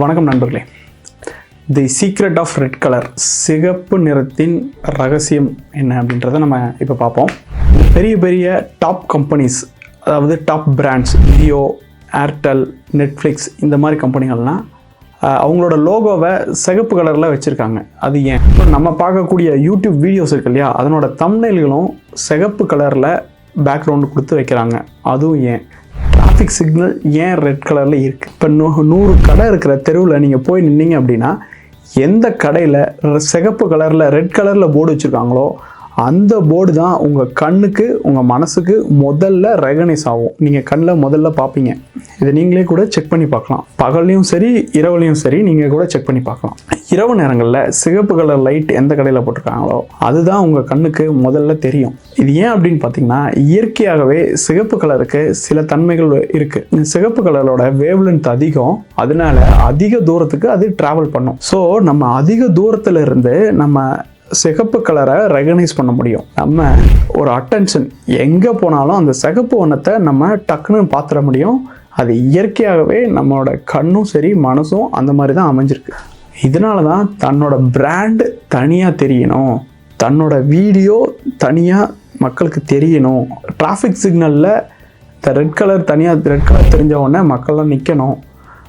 வணக்கம் நண்பர்களே. The secret of red colour சிகப்பு நிறத்தின் ரகசியம் என்ன அப்படின்றத நம்ம இப்போ பார்ப்போம். பெரிய பெரிய டாப் கம்பெனிஸ் அதாவது top brands Jio Airtel Netflix இந்த மாதிரி கம்பெனிகள்லாம் அவங்களோட லோகோவை சிகப்பு கலரில் வச்சுருக்காங்க. அது ஏன்? இப்போ நம்ம பார்க்கக்கூடிய யூடியூப் வீடியோஸ் இருக்கு இல்லையா? அதனோட தம்னைல்களும் சிகப்பு கலரில் பேக்ரவுண்டு கொடுத்து வைக்கிறாங்க. அதுவும் ஏன்? டிராஃபிக் சிக்னல் ஏன் ரெட் கலரில் இருக்குது இப்போ நூ நூறு கடை இருக்கிற தெருவில் நீங்கள் போய் நின்னீங்க அப்படின்னா எந்த கடையில் சிகப்பு கலரில் ரெட் கலரில் போர்டு வச்சுருக்காங்களோ அந்த போர்டு தான் உங்கள் கண்ணுக்கு உங்கள் மனசுக்கு முதல்ல ரெகனைஸ் ஆகும். நீங்கள் கண்ணில் முதல்ல பார்ப்பீங்க இதை நீங்களே கூட செக் பண்ணி பார்க்கலாம். பகல்லையும் சரி இரவுலையும் சரி நீங்கள் கூட செக் பண்ணி பார்க்கலாம். இரவு நேரங்களில் சிகப்பு கலர் லைட் எந்த கடையில் போட்டிருக்காங்களோ அதுதான் உங்கள் கண்ணுக்கு முதல்ல தெரியும். இது ஏன் அப்படின்னு பார்த்தீங்கன்னா இயற்கையாகவே சிகப்பு கலருக்கு சில தன்மைகள் இருக்குது இந்த சிகப்பு கலரோட வேவ்லென்த் அதிகம். அதனால அதிக தூரத்துக்கு அது ட்ராவல் பண்ணும். ஸோ நம்ம அதிக தூரத்தில் இருந்து நம்ம சிகப்பு கலரை ரெகனைஸ் பண்ண முடியும். நம்ம ஒரு அட்டென்ஷன் எங்கே போனாலும் அந்த சிகப்பு வண்ணத்தை நம்ம டக்குன்னு பார்த்துட முடியும். அது இயற்கையாகவே நம்மளோட கண்ணும் சரி மனசும் அந்த மாதிரி தான் அமைஞ்சிருக்கு. இதனால தான் தன்னோட பிராண்ட் தனியாக தெரியணும். தன்னோட வீடியோ தனியாக மக்களுக்கு தெரியணும். டிராஃபிக் சிக்னலில் இந்த ரெட் கலர் தனியாக ரெட் கலர் தெரிஞ்ச உடனே மக்கள்லாம் நிற்கணும்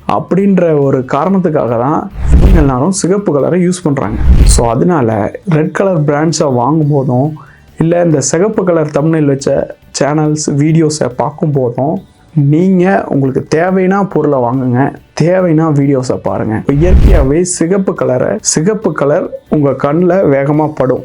அப்படின்ற ஒரு காரணத்துக்காக தான் இவங்க எல்லாரும் சிகப்பு கலரை யூஸ் பண்ணுறாங்க ஸோ அதனால ரெட் கலர் பிராண்ட்ஸை வாங்கும் போதும் இல்லை இந்த சிகப்பு கலர் தமிழில் வச்ச சேனல்ஸ் வீடியோஸை பார்க்கும் போதும் நீங்கள் உங்களுக்கு தேவைன்னா பொருளை வாங்குங்க தேவைன்னா வீடியோஸை பாருங்கள் இயற்கையாகவே சிகப்பு கலரை சிகப்பு கலர் உங்கள் கண்ணில் வேகமாக படும்.